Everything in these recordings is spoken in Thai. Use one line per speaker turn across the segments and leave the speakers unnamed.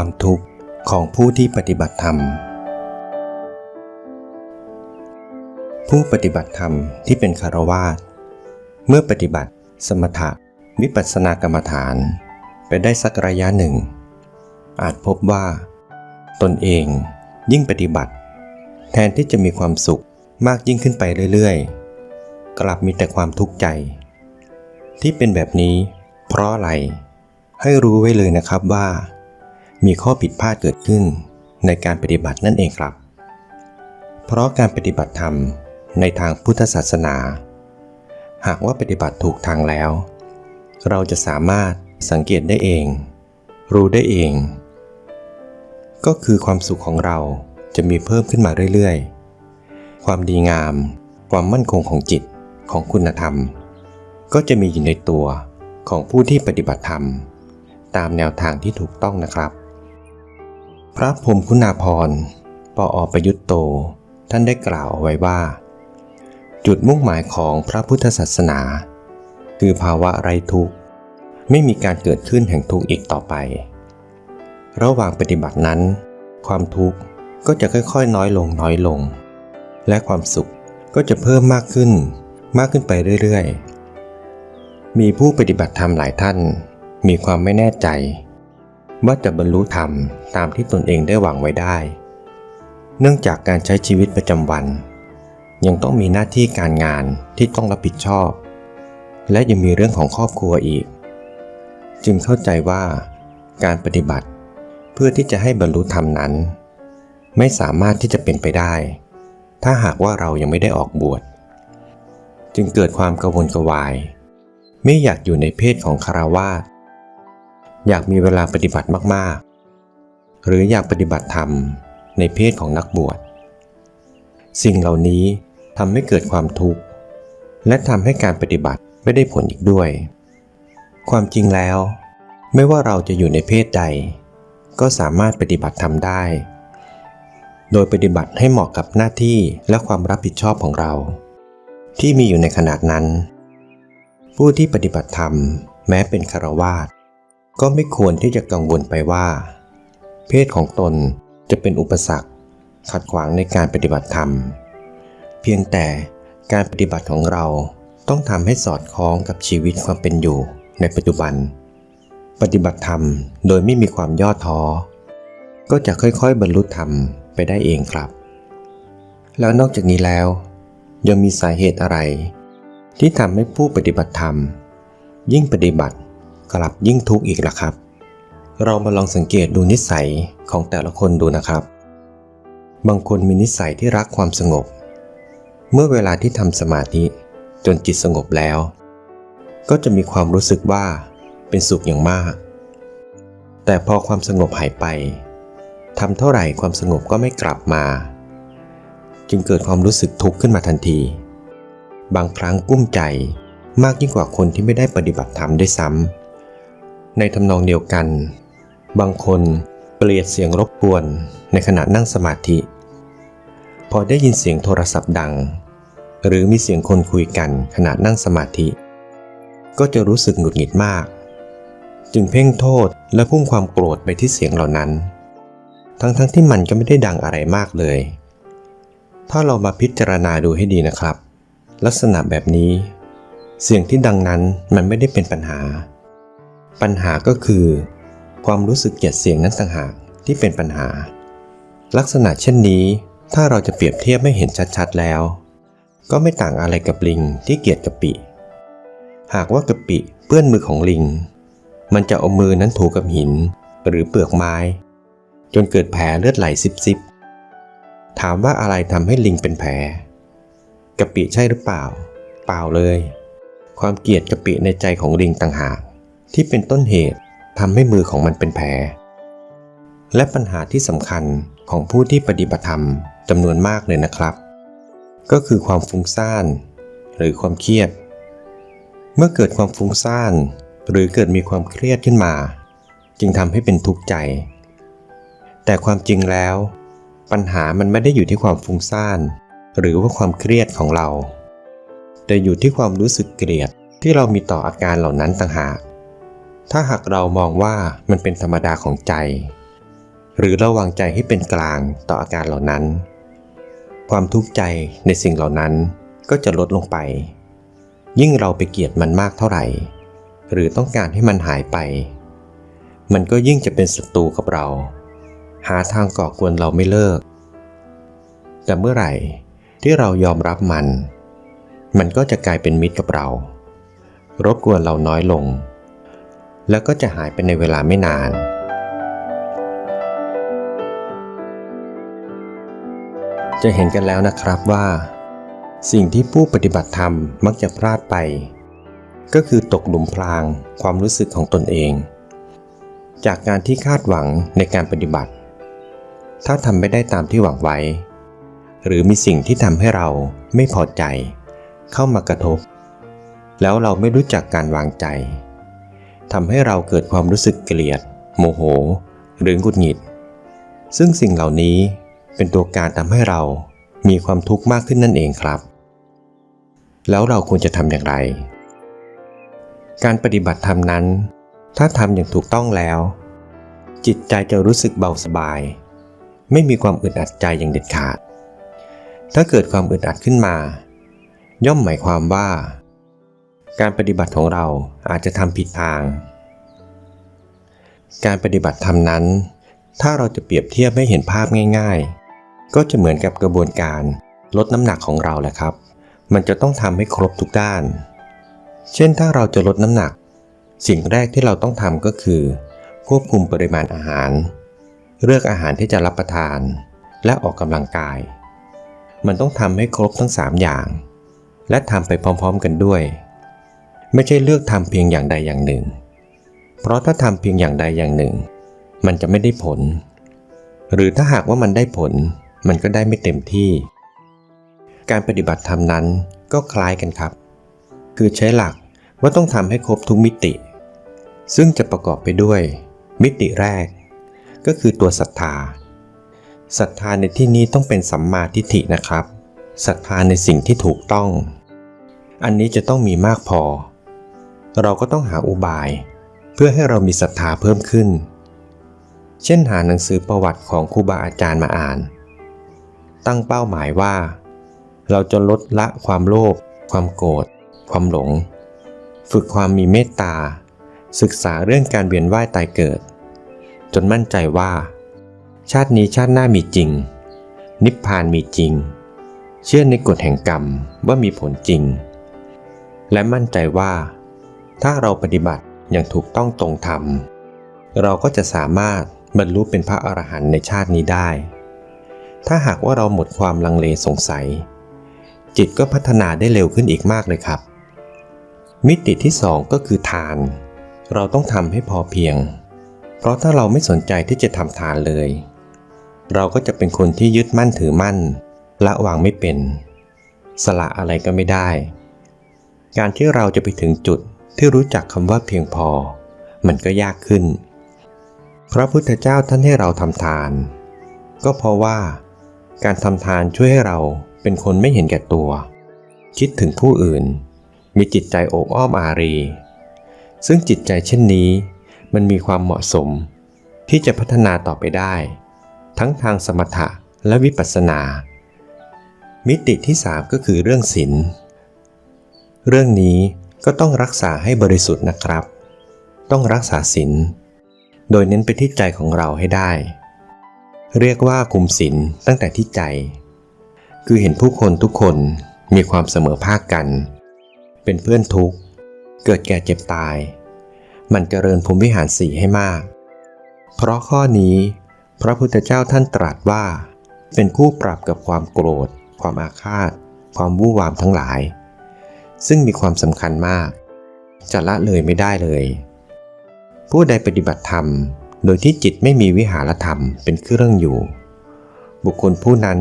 ความทุกข์ของผู้ที่ปฏิบัติธรรม ผู้ปฏิบัติธรรมที่เป็นคารวาสเมื่อปฏิบัติสมถะวิปัสสนากรรมฐาน ไปได้สักระยะหนึ่ง อาจพบว่า ตนเองยิ่งปฏิบัติ แทนที่จะมีความสุขมากยิ่งขึ้นไปเรื่อยๆ กลับมีแต่ความทุกข์ใจ ที่เป็นแบบนี้เพราะอะไร ให้รู้ไว้เลยนะครับว่า มีข้อผิดพลาดเกิดขึ้นในการปฏิบัตินั่นเองครับ เพราะการปฏิบัติธรรมในทางพุทธศาสนา หากว่าปฏิบัติถูกทางแล้ว เราจะสามารถสังเกตได้เอง รู้ได้เอง ก็คือความสุขของเราจะมีเพิ่มขึ้นมาเรื่อยๆ ความดีงาม ความมั่นคงของจิตของคุณธรรม ก็จะมีอยู่ในตัวของผู้ที่ปฏิบัติธรรม ตามแนวทางที่ถูกต้องนะครับ พระพรมคุณาภรณ์ปออประยุตโต ท่านได้กล่าวเอาไว้ว่า จุดมุ่งหมายของพระพุทธศาสนา คือภาวะไร้ทุกข์ ไม่มีการเกิดขึ้นแห่งทุกข์อีกต่อไป ระหว่างปฏิบัตินั้น ความทุกข์ก็จะค่อยๆ น้อยลงน้อยลง และความสุขก็จะเพิ่มมากขึ้น มากขึ้นไปเรื่อยๆ มีผู้ปฏิบัติธรรมหลายท่าน มีความไม่แน่ใจ ว่าจะบรรลุธรรมตามที่ตนเองได้หวังไว้ได้ เนื่องจากการใช้ชีวิตประจำวัน ยังต้องมีหน้าที่การงานที่ต้องรับผิดชอบ และยังมีเรื่องของครอบครัวอีก จึงเข้าใจว่าการปฏิบัติเพื่อที่จะให้บรรลุธรรมนั้น ไม่สามารถที่จะเป็นไปได้ ถ้าหากว่าเรายังไม่ได้ออกบวช จึงเกิดความกังวลกวาย ไม่อยากอยู่ในเพศของคารวาส อยากมีเวลาปฏิบัติมากๆ หรืออยากปฏิบัติธรรมในเพศของนักบวช สิ่งเหล่านี้ทำให้เกิดความทุกข์ และทำให้การปฏิบัติไม่ได้ผลอีกด้วย ความจริงแล้ว ไม่ว่าเราจะอยู่ในเพศใด ก็สามารถปฏิบัติธรรมได้ โดยปฏิบัติให้เหมาะกับหน้าที่และความรับผิดชอบของเรา ที่มีอยู่ในขนาดนั้น ผู้ที่ปฏิบัติธรรมแม้เป็นคารวาส ก็ไม่ควรที่จะกังวลไปว่า เพศของตนจะเป็นอุปสรรค ขัดขวางในการปฏิบัติธรรม เพียงแต่การปฏิบัติของเราต้องทำให้สอดคล้องกับชีวิตความเป็นอยู่ในปัจจุบัน ปฏิบัติธรรมโดยไม่มีความย่อท้อ ก็จะค่อยๆ บรรลุธรรมไปได้เองครับ แล้วนอกจากนี้แล้ว ยังมีสาเหตุอะไร ที่ทำให้ผู้ปฏิบัติธรรม ยิ่งปฏิบัติ กลับยิ่งทุกข์อีกล่ะครับ เรามาลองสังเกตดูนิสัยของแต่ละคนดูนะครับ บางคนมีนิสัยที่รักความสงบ เมื่อเวลาที่ทำสมาธิจนจิตสงบแล้ว ก็จะมีความรู้สึกว่าเป็นสุขอย่างมาก แต่พอความสงบหายไปทำเท่าไหร่ความสงบก็ไม่กลับมา จึงเกิดความรู้สึกทุกข์ขึ้นมาทันที บางครั้งกุ้มใจมากยิ่งกว่าคนที่ไม่ได้ปฏิบัติธรรมด้วยซ้ำ ในทำนองเดียวกัน บางคนเกลียดเสียงรบกวนในขณะนั่งสมาธิ พอได้ยินเสียงโทรศัพท์ดัง หรือมีเสียงคนคุยกันขณะนั่งสมาธิ ก็จะรู้สึกหงุดหงิดมาก จึงเพ่งโทษและพุ่งความโกรธไปที่เสียงเหล่านั้น ทั้งๆทที่มันก็ไม่ได้ดังอะไรมากเลย ถ้าเรามาพิจารณาดูให้ดีนะครับ ลักษณะแบบนี้ เสียงที่ดังนั้นมันไม่ได้เป็นปัญหา ปัญหาก็คือ ความรู้สึกเกลียดเสียงนั้นต่างหากที่เป็นปัญหา ลักษณะเช่นนี้ ถ้าเราจะเปรียบเทียบไม่เห็นชัดๆแล้ว ก็ไม่ต่างอะไรกับลิงที่เกลียดกะปิ หากว่ากะปิเปื้อนมือของลิง มันจะเอามือนั้นถูกับหิน หรือเปลือกไม้ จนเกิดแผลเลือดไหลซิบๆถามว่าอะไรทำให้ลิงเป็นแผลกะปิใช่หรือเปล่า เปล่าเลย ความเกลียดกะปิในใจของลิงต่างหาก ที่เป็นต้นเหตุทำให้มือของมันเป็นแผล และปัญหาที่สำคัญของผู้ที่ปฏิบัติธรรมจำนวนมากเลยนะครับ ก็คือความฟุ้งซ่าน หรือความเครียด เมื่อเกิดความฟุ้งซ่าน หรือเกิดมีความเครียดขึ้นมา จึงทำให้เป็นทุกข์ใจ แต่ความจริงแล้ว ปัญหามันไม่ได้อยู่ที่ความฟุ้งซ่าน หรือว่าความเครียดของเรา แต่อยู่ที่ความรู้สึกเกลียดที่เรามีต่ออาการเหล่านั้นต่างหาก ถ้าหากเรามองว่ามันเป็นธรรมดาของใจ หรือระวังใจให้เป็นกลางต่ออาการเหล่านั้น ความทุกข์ใจในสิ่งเหล่านั้นก็จะลดลงไป ยิ่งเราไปเกลียดมันมากเท่าไหร่ หรือต้องการให้มันหายไป มันก็ยิ่งจะเป็นศัตรูกับเรา หาทางก่อกวนเราไม่เลิก แต่เมื่อไหร่ที่เรายอมรับมัน มันก็จะกลายเป็นมิตรกับเรา รบกวนเราน้อยลง แล้วก็จะหายไปในเวลาไม่นาน จะเห็นกันแล้วนะครับว่า สิ่งที่ผู้ปฏิบัติธรรมมักจะพลาดไป ก็คือตกหลุมพรางความรู้สึกของตนเอง จากการที่คาดหวังในการปฏิบัติ ถ้าทำไม่ได้ตามที่หวังไว้ หรือมีสิ่งที่ทำให้เราไม่พอใจ เข้ามากระทบ แล้วเราไม่รู้จักการวางใจ ทำให้เราเกิดความรู้สึกเกลียด โมโห หรือหงุดหงิด ซึ่งสิ่งเหล่านี้เป็นตัวการทำให้เรามีความทุกข์มากขึ้นนั่นเองครับ แล้วเราควรจะทำอย่างไร การปฏิบัติธรรมนั้น ถ้าทำอย่างถูกต้องแล้ว จิตใจจะรู้สึกเบาสบาย ไม่มีความอึดอัดใจอย่างเด็ดขาด ถ้าเกิดความอึดอัดขึ้นมา ย่อมหมายความว่า การปฏิบัติของเราอาจจะทำผิดทาง การปฏิบัติธรรมนั้น ถ้าเราจะเปรียบเทียบให้เห็นภาพง่าย ๆ ก็จะเหมือนกับกระบวนการลดน้ำหนักของเราแหละครับ มันจะต้องทำให้ครบทุกด้าน เช่นถ้าเราจะลดน้ำหนัก สิ่งแรกที่เราต้องทำก็คือ ควบคุมปริมาณอาหาร เลือกอาหารที่จะรับประทาน และออกกำลังกาย มันต้องทำให้ครบทั้ง 3 อย่าง และทำไปพร้อม ๆ กันด้วย ไม่ใช่เลือกทำเพียงอย่างใดอย่างหนึ่ง เพราะถ้าทำเพียงอย่างใดอย่างหนึ่ง มันจะไม่ได้ผล หรือถ้าหากว่ามันได้ผล มันก็ได้ไม่เต็มที่ การปฏิบัติธรรมนั้นก็คล้ายกันครับ คือใช้หลักว่าต้องทำให้ครบทุกมิติ ซึ่งจะประกอบไปด้วย มิติแรก ก็คือตัวศรัทธาศรัทธาในที่นี้ต้องเป็นสัมมาทิฏฐินะครับศรัทธาในสิ่งที่ถูกต้อง อันนี้จะต้องมีมากพอ เราก็ต้องหาอุบาย เพื่อให้เรามีศรัทธาเพิ่มขึ้น เช่นหาหนังสือประวัติของครูบาอาจารย์มาอ่าน ตั้งเป้าหมายว่า เราจะลดละความโลภความโกรธความหลง ฝึกความมีเมตตา ศึกษาเรื่องการเวียนว่ายตายเกิด จนมั่นใจว่า ชาตินี้ชาติหน้ามีจริง นิพพานมีจริง เชื่อในกฎแห่งกรรมว่ามีผลจริง และมั่นใจว่า ถ้าเราปฏิบัติอย่างถูกต้องตรงธรรม เราก็จะสามารถบรรลุเป็นพระอรหันต์ในชาตินี้ได้ ถ้าหากว่าเราหมดความลังเลสงสัย จิตก็พัฒนาได้เร็วขึ้นอีกมากเลยครับ มิติที่สองก็คือทาน เราต้องทำให้พอเพียง เพราะถ้าเราไม่สนใจที่จะทำทานเลย เราก็จะเป็นคนที่ยึดมั่นถือมั่น ละวางไม่เป็น สละอะไรก็ไม่ได้ การที่เราจะไปถึงจุด ที่รู้จักคำว่าเพียงพอ มันก็ยากขึ้น พระพุทธเจ้าท่านให้เราทำทาน ก็เพราะว่า การทำทานช่วยให้เราเป็นคนไม่เห็นแก่ตัว คิดถึงผู้อื่น มีจิตใจโอบอ้อมอารี ซึ่งจิตใจเช่นนี้ มันมีความเหมาะสม ที่จะพัฒนาต่อไปได้ ทั้งทางสมถะและวิปัสสนา มิติที่3ก็คือเรื่องศีลเรื่องนี้ ก็ต้องรักษาให้บริสุทธิ์นะครับ ต้องรักษาศีลโดยเน้นไปที่ใจของเราให้ได้ เรียกว่าคุมศีลตั้งแต่ที่ใจ คือเห็นผู้คนทุกคนมีความเสมอภาคกัน เป็นเพื่อนทุกข์ เกิดแก่เจ็บตาย มันเจริญภูมิวิหารสีให้มาก เพราะข้อนี้ พระพุทธเจ้าท่านตรัสว่า เป็นคู่ปรับกับความโกรธ ความอาฆาต ความวู่วามทั้งหลาย ซึ่งมีความสำคัญมาก จะละเลยไม่ได้เลย ผู้ใดปฏิบัติธรรม โดยที่จิตไม่มีวิหารธรรมเป็นเครื่องอยู่ บุคคลผู้นั้น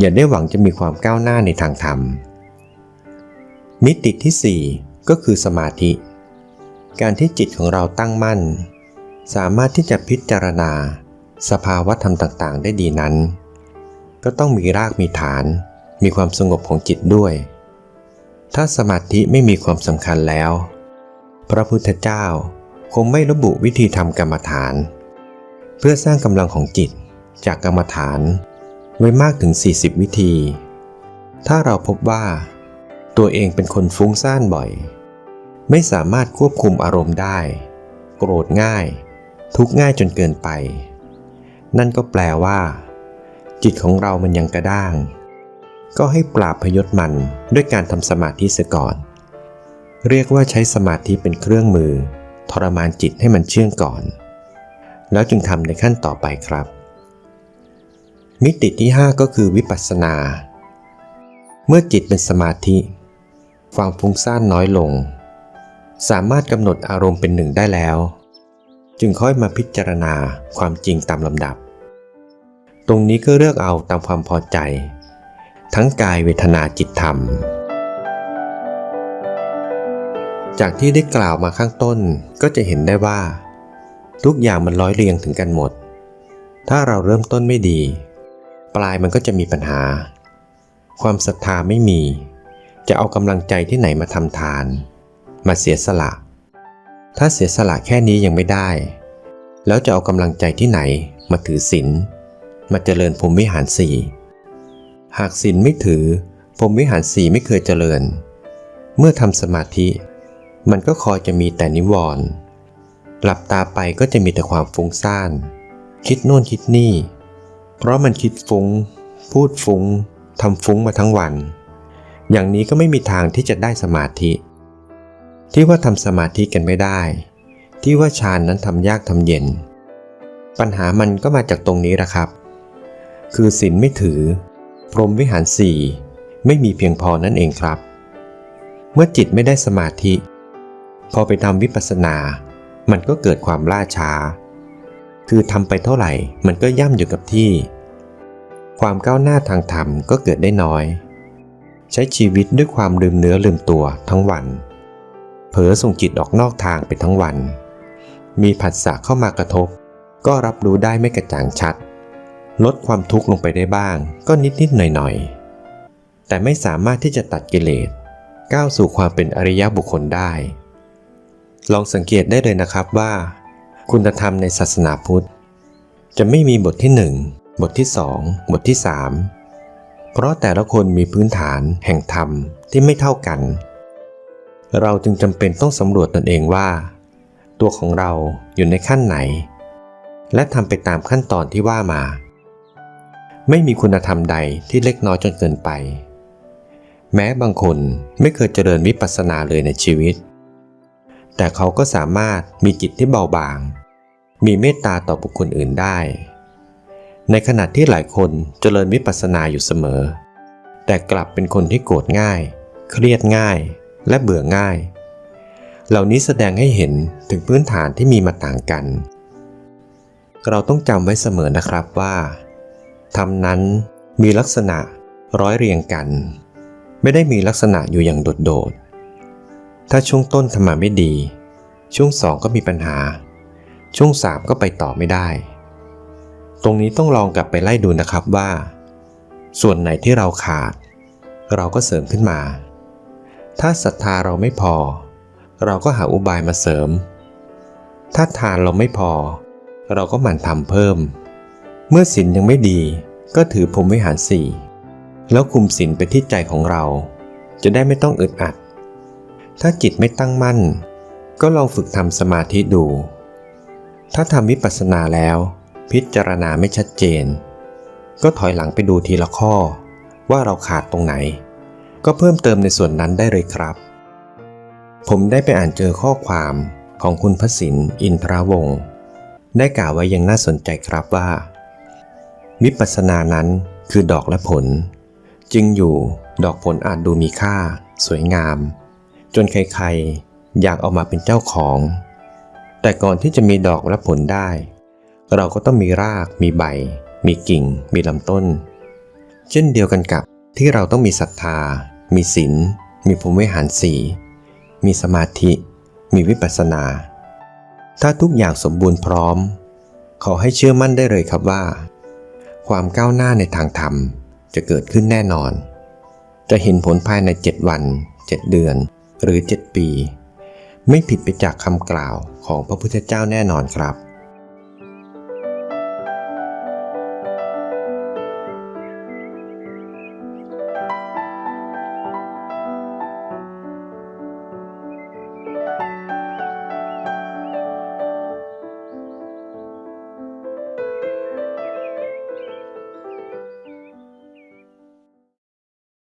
อย่าได้หวังจะมีความก้าวหน้าในทางธรรม มิติที่ 4 ก็คือสมาธิ การที่จิตของเราตั้งมั่น สามารถที่จะพิจารณา สภาวะธรรมต่างๆ ได้ดีนั้น ก็ต้องมีรากมีฐาน มีความสงบของจิตด้วย ถ้าสมาธิไม่มีความสำคัญแล้ว พระพุทธเจ้าคงไม่ระบุวิธีทำกรรมฐาน เพื่อสร้างกำลังของจิตจากกรรมฐานไว้มากถึง 40 วิธี ถ้าเราพบว่า ตัวเองเป็นคนฟุ้งซ่านบ่อย ไม่สามารถควบคุมอารมณ์ได้ โกรธง่าย ทุกง่ายจนเกินไป นั่นก็แปลว่า จิตของเรามันยังกระด้าง ก็ให้ปราบพยศมันด้วยการทำสมาธิเสียก่อน เรียกว่าใช้สมาธิเป็นเครื่องมือ ทรมานจิตให้มันเชื่องก่อน แล้วจึงทำในขั้นต่อไปครับ มิติที่ 5 ก็คือวิปัสสนา เมื่อจิตเป็นสมาธิ ความฟุ้งซ่านน้อยลง สามารถกำหนดอารมณ์เป็นหนึ่งได้แล้ว จึงค่อยมาพิจารณาความจริงตามลำดับ ตรงนี้ก็เลือกเอาตามความพอใจ ทั้งกายเวทนาจิตธรรม จากที่ได้กล่าวมาข้างต้นก็จะเห็นได้ว่า ทุกอย่างมันร้อยเรียงถึงกันหมด ถ้าเราเริ่มต้นไม่ดี ปลายมันก็จะมีปัญหา ความศรัทธาไม่มี จะเอากำลังใจที่ไหนมาทำทาน มาเสียสละ ถ้าเสียสละแค่นี้ยังไม่ได้ แล้วจะเอากำลังใจที่ไหนมาถือศีลมาเจริญพรมวิหารสี่ หากศีลไม่ถือพรมวิหารสีไม่เคยเจริญ เมื่อทำสมาธิ มันก็คอยจะมีแต่นิวรณ์หลับตาไปก็จะมีแต่ความฟุ้งซ่าน คิดโน่นคิดนี่ เพราะมันคิดฟุง้ง พูดฟุง้งทำฟุ้งมาทั้งวัน อย่างนี้ก็ไม่มีทางที่จะได้สมาธิ ที่ว่าทำสมาธิกันไม่ได้ ที่ว่าฌานนั้นทำยากทำเย็น ปัญหามันก็มาจากตรงนี้แหละครับ คือศีลไม่ถือ พรมวิหารสี่ไม่มีเพียงพอนั่นเองครับ เมื่อจิตไม่ได้สมาธิ พอไปทำวิปัสสนา มันก็เกิดความล่าช้า คือทำไปเท่าไหร่มันก็ย่ำอยู่กับที่ ความก้าวหน้าทางธรรมก็เกิดได้น้อย ใช้ชีวิตด้วยความลืมเนื้อลืมตัวทั้งวัน เผลอส่งจิตออกนอกทางไปทั้งวัน มีผัสสะเข้ามากระทบ ก็รับรู้ได้ไม่กระจ่างชัด ลดความทุกข์ลงไปได้บ้าง ก็นิดๆหน่อยๆ แต่ไม่สามารถที่จะตัดกิเลสก้าวสู่ความเป็นอริยบุคคลได้ ลองสังเกตได้เลยนะครับว่า คุณธรรมในศาสนาพุทธ จะไม่มีบทที่1บทที่2บทที่3เพราะแต่ละคนมีพื้นฐานแห่งธรรมที่ไม่เท่ากัน เราจึงจำเป็นต้องสำรวจตนเองว่า ตัวของเราอยู่ในขั้นไหน และทำไปตามขั้นตอนที่ว่ามา ไม่มีคุณธรรมใดที่เล็กน้อยจนเกินไป แม้บางคนไม่เคยเจริญวิปัสสนาเลยในชีวิต แต่เขาก็สามารถมีจิตที่เบาบาง มีเมตตาต่อบุคคลอื่นได้ ในขณะที่หลายคนเจริญวิปัสสนาอยู่เสมอ แต่กลับเป็นคนที่โกรธง่าย เครียดง่ายและเบื่อง่าย เหล่านี้แสดงให้เห็นถึงพื้นฐานที่มีมาต่างกัน เราต้องจำไว้เสมอนะครับว่า ธรรมนั้นมีลักษณะร้อยเรียงกัน ไม่ได้มีลักษณะอยู่อย่างโดดๆ ถ้าช่วงต้นทำมาไม่ดี ช่วงสองก็มีปัญหา ช่วงสามก็ไปต่อไม่ได้ ตรงนี้ต้องลองกลับไปไล่ดูนะครับว่า ส่วนไหนที่เราขาด เราก็เสริมขึ้นมา ถ้าศรัทธาเราไม่พอ เราก็หาอุบายมาเสริม ถ้าทานเราไม่พอ เราก็หมั่นทำเพิ่ม มื่อศีลยังไม่ดีก็ถือพรมวิหารสี่แล้วคุมศีลไปที่ใจของเรา จะได้ไม่ต้องอึดอัด ถ้าจิตไม่ตั้งมั่น ก็ลองฝึกทำสมาธิดู ถ้าทำวิปัสสนาแล้ว พิจารณาไม่ชัดเจน ก็ถอยหลังไปดูทีละข้อ ว่าเราขาดตรงไหน ก็เพิ่มเติมในส่วนนั้นได้เลยครับ ผมได้ไปอ่านเจอข้อความของคุณพระสินอินทราวงศ์ได้กล่าวไว้อยังน่าสนใจครับว่า วิปัสสนานั้นคือดอกและผล จึงอยู่ดอกผลอาจดูมีค่า สวยงาม จนใครๆ อยากเอามาเป็นเจ้าของ แต่ก่อนที่จะมีดอกและผลได้ เราก็ต้องมีราก มีใบ มีกิ่ง มีลำต้น เช่นเดียวกันกับที่เราต้องมีศรัทธา มีศีล มีภูมิหารสีมีสมาธิ มีวิปัสสนา ถ้าทุกอย่างสมบูรณ์พร้อม ขอให้เชื่อมั่นได้เลยครับว่า ความก้าวหน้าในทางธรรมจะเกิดขึ้นแน่นอน จะเห็นผลภายใน 7 วัน 7 เดือน หรือ 7 ปี ไม่ผิดไปจากคำกล่าวของพระพุทธเจ้าแน่นอนครับ